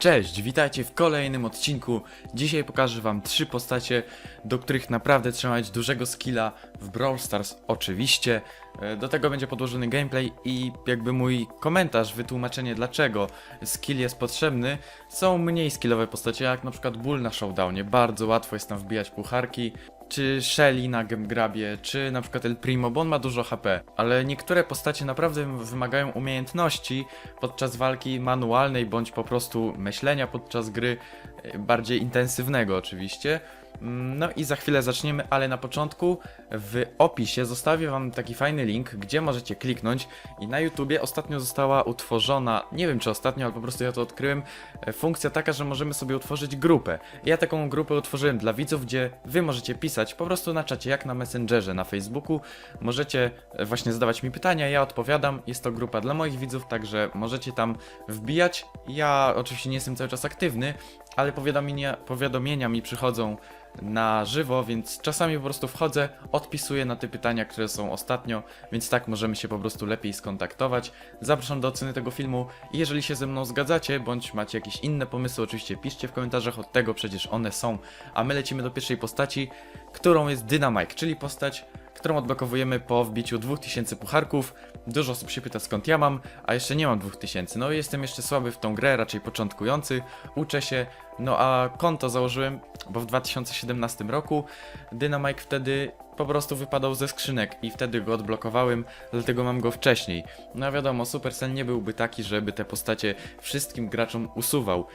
Cześć, witajcie w kolejnym odcinku. Dzisiaj pokażę wam trzy postacie, do których naprawdę trzeba mieć dużego skilla w Brawl Stars, oczywiście. E, Do tego będzie podłożony gameplay i jakby mój komentarz, wytłumaczenie dlaczego skill jest potrzebny. Są mniej skillowe postacie, jak na przykład Bull na Showdownie, bardzo łatwo jest tam wbijać pucharki. Czy Shelly na Gemgrabie, czy na przykład El Primo, bo on ma dużo HP. Ale niektóre postacie naprawdę wymagają umiejętności podczas walki manualnej, bądź po prostu myślenia podczas gry, e, bardziej intensywnego oczywiście. No i za chwilę zaczniemy, ale na początku w opisie zostawię wam taki fajny link, gdzie możecie kliknąć i na YouTubie ostatnio została utworzona, nie wiem czy ostatnio, ale po prostu ja to odkryłem, e, funkcja taka, że możemy sobie utworzyć grupę. Ja taką grupę utworzyłem dla widzów, gdzie wy możecie pisać po prostu na czacie, jak na Messengerze, na Facebooku. Możecie e, właśnie zadawać mi pytania, ja odpowiadam. Jest to grupa dla moich widzów, także możecie tam wbijać. Ja oczywiście nie jestem cały czas aktywny, ale powiadomienia, powiadomienia mi przychodzą na żywo, więc czasami po prostu wchodzę, odpisuję na te pytania, które są ostatnio, więc tak możemy się po prostu lepiej skontaktować. Zapraszam do oceny tego filmu i jeżeli się ze mną zgadzacie, bądź macie jakieś inne pomysły, oczywiście piszcie w komentarzach, od tego przecież one są. A my lecimy do pierwszej postaci, którą jest Dynamike, czyli postać, którą odblokowujemy po wbiciu 2000 pucharków. Dużo osób się pyta skąd ja mam, a jeszcze nie mam 2000. No jestem jeszcze słaby w tą grę, raczej początkujący, uczę się. No a konto założyłem, bo w 2017 roku Dynamike wtedy po prostu wypadał ze skrzynek i wtedy go odblokowałem, dlatego mam go wcześniej. No a wiadomo, Supercell nie byłby taki, żeby te postacie wszystkim graczom usuwał.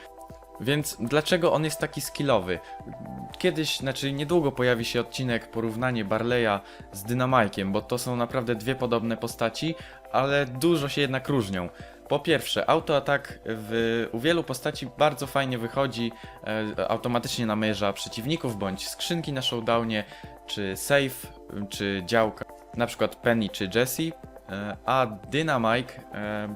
Więc dlaczego on jest taki skillowy? Kiedyś, znaczy niedługo pojawi się odcinek porównanie Barleya z Dynamajkiem, bo to są naprawdę dwie podobne postaci, ale dużo się jednak różnią. Po pierwsze, autoatak w, u wielu postaci bardzo fajnie wychodzi, e, automatycznie namierza przeciwników, bądź skrzynki na showdownie, czy save, czy działka, na przykład Penny czy Jessie, e, a Dynamike e,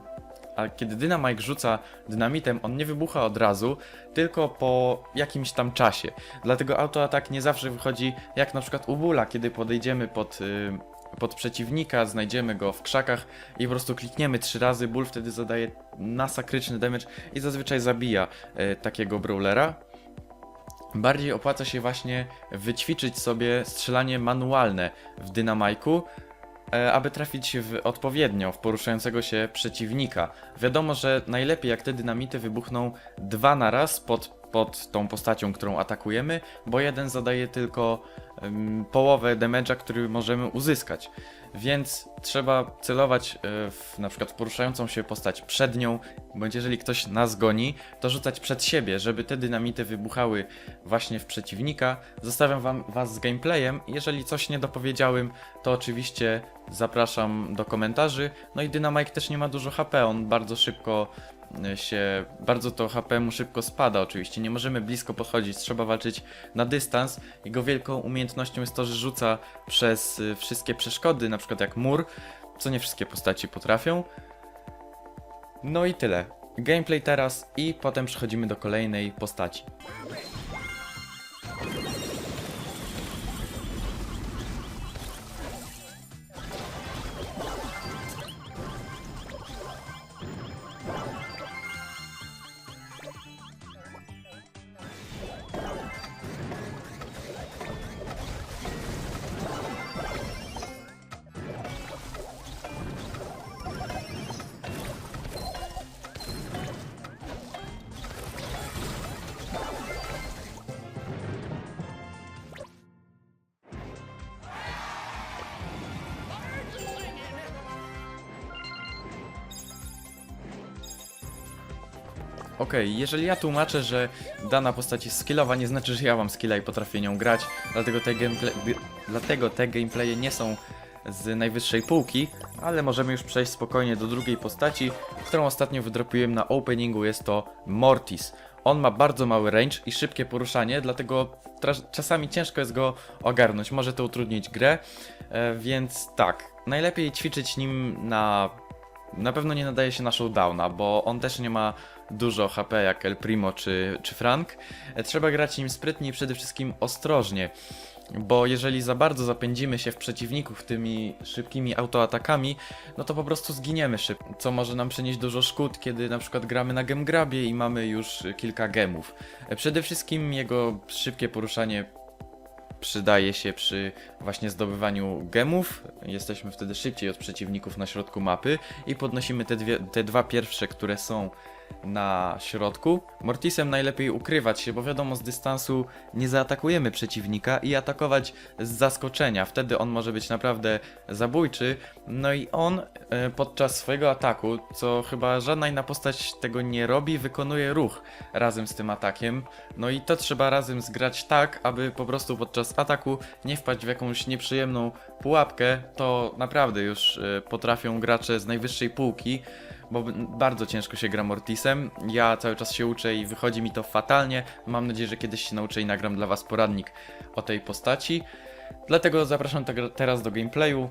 a kiedy Dynamike rzuca dynamitem, on nie wybucha od razu, tylko po jakimś tam czasie. Dlatego autoatak nie zawsze wychodzi jak na przykład u Bula, kiedy podejdziemy pod, y, pod przeciwnika, znajdziemy go w krzakach i po prostu klikniemy trzy razy, Bull wtedy zadaje masakryczny damage i zazwyczaj zabija y, takiego brawlera. Bardziej opłaca się właśnie wyćwiczyć sobie strzelanie manualne w dynamajku, e, aby trafić w odpowiednio w poruszającego się przeciwnika. Wiadomo, że najlepiej jak te dynamity wybuchną dwa na raz pod, pod tą postacią, którą atakujemy, bo jeden zadaje tylko em, połowę damage'a, który możemy uzyskać. Więc trzeba celować e, w na przykład poruszającą się postać przed nią, bądź jeżeli ktoś nas goni, to rzucać przed siebie, żeby te dynamity wybuchały właśnie w przeciwnika. Zostawiam wam, was z gameplayem. Jeżeli coś nie dopowiedziałem, to oczywiście zapraszam do komentarzy. No i Dynamite też nie ma dużo HP, on bardzo szybko się, bardzo to HP mu szybko spada oczywiście, nie możemy blisko podchodzić, trzeba walczyć na dystans. Jego wielką umiejętnością jest to, że rzuca przez y, wszystkie przeszkody, na przykład jak mur, co nie wszystkie postaci potrafią. No i tyle. Gameplay teraz i potem przechodzimy do kolejnej postaci. Okej, jeżeli ja tłumaczę, że dana postać jest skillowa, nie znaczy, że ja mam skilla i potrafię nią grać, dlatego te, gameplay, dlatego te gameplaye nie są z najwyższej półki, ale możemy już przejść spokojnie do drugiej postaci, którą ostatnio wydropiłem na openingu, jest to Mortis. On ma bardzo mały range i szybkie poruszanie, dlatego czasami ciężko jest go ogarnąć, może to utrudnić grę, e, więc tak, najlepiej ćwiczyć nim na na pewno nie nadaje się na showdowna, bo on też nie ma dużo HP jak El Primo czy, czy Frank. E, Trzeba grać nim sprytnie i przede wszystkim ostrożnie. bo jeżeli za bardzo zapędzimy się w przeciwników tymi szybkimi autoatakami, no to po prostu zginiemy szybko, co może nam przynieść dużo szkód, kiedy na przykład gramy na gemgrabie i mamy już kilka gemów. E, Przede wszystkim jego szybkie poruszanie przydaje się przy właśnie zdobywaniu gemów. Jesteśmy wtedy szybciej od przeciwników na środku mapy i podnosimy te, dwie, te dwa pierwsze, które są na środku. Mortisem najlepiej ukrywać się, bo wiadomo z dystansu nie zaatakujemy przeciwnika i atakować z zaskoczenia. Wtedy on może być naprawdę zabójczy. No i on e, podczas swojego ataku, co chyba żadna inna postać tego nie robi, wykonuje ruch razem z tym atakiem. No i to trzeba razem zgrać tak, aby po prostu podczas ataku nie wpaść w jakąś nieprzyjemną pułapkę. To naprawdę już e, potrafią gracze z najwyższej półki bo bardzo ciężko się gra Mortisem. Ja cały czas się uczę i wychodzi mi to fatalnie. Mam nadzieję, że kiedyś się nauczę i nagram dla Was poradnik o tej postaci. Dlatego zapraszam te- teraz do gameplayu.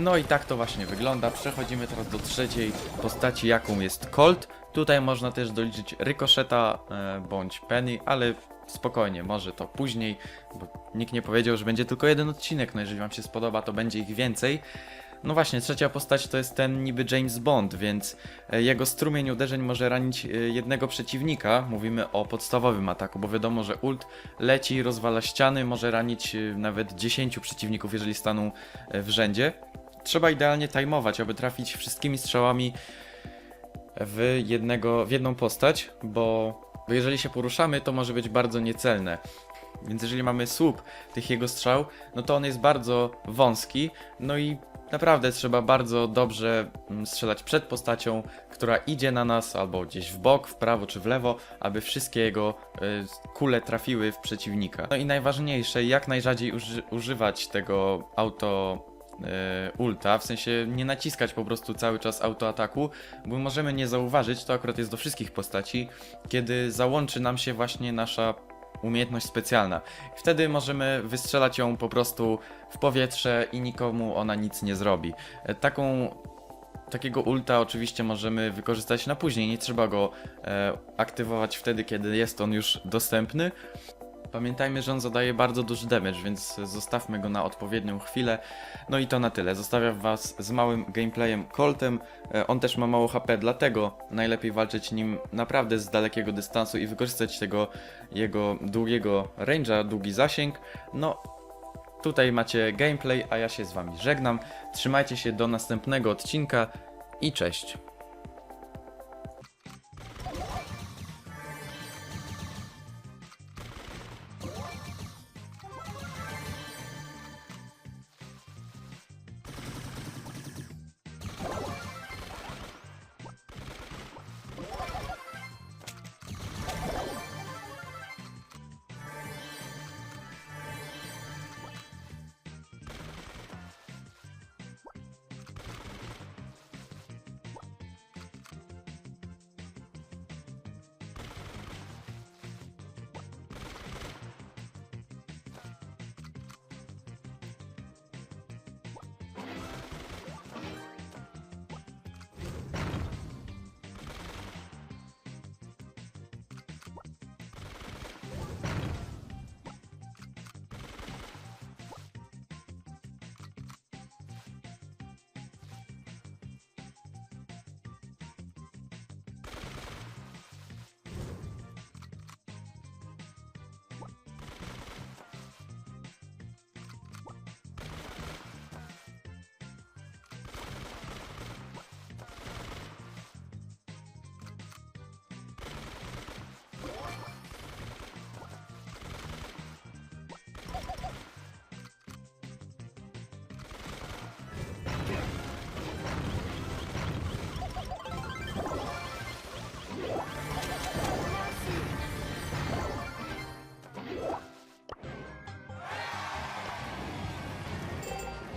No i tak to właśnie wygląda. Przechodzimy teraz do trzeciej postaci, jaką jest Colt. Tutaj można też doliczyć Rykoszeta e, bądź Penny, ale spokojnie, może to później, bo nikt nie powiedział, że będzie tylko jeden odcinek. No jeżeli Wam się spodoba, to będzie ich więcej. No właśnie, trzecia postać to jest ten niby James Bond, więc e, jego strumień uderzeń może ranić e, jednego przeciwnika. Mówimy o podstawowym ataku, bo wiadomo, że ult leci, rozwala ściany, może ranić e, nawet 10 przeciwników, jeżeli staną w rzędzie. Trzeba idealnie tajmować, aby trafić wszystkimi strzałami w, jednego, w jedną postać, bo, bo jeżeli się poruszamy, to może być bardzo niecelne. Więc jeżeli mamy słup tych jego strzał, no to on jest bardzo wąski, no i naprawdę trzeba bardzo dobrze mm, strzelać przed postacią, która idzie na nas, albo gdzieś w bok, w prawo czy w lewo, aby wszystkie jego y, kule trafiły w przeciwnika. No i najważniejsze, jak najrzadziej uży używać tego auto ulta, w sensie nie naciskać po prostu cały czas autoataku, bo możemy nie zauważyć, to akurat jest do wszystkich postaci, kiedy załączy nam się właśnie nasza umiejętność specjalna. Wtedy możemy wystrzelać ją po prostu w powietrze i nikomu ona nic nie zrobi. E, Taką Takiego ulta oczywiście możemy wykorzystać na później, nie trzeba go e, aktywować wtedy, kiedy jest on już dostępny. Pamiętajmy, że on zadaje bardzo duży damage, więc zostawmy go na odpowiednią chwilę. No i to na tyle. Zostawiam Was z małym gameplayem Coltem. E, On też ma mało HP, dlatego najlepiej walczyć nim naprawdę z dalekiego dystansu i wykorzystać tego jego długiego range'a, długi zasięg. No, tutaj macie gameplay, a ja się z Wami żegnam. Trzymajcie się do następnego odcinka i cześć.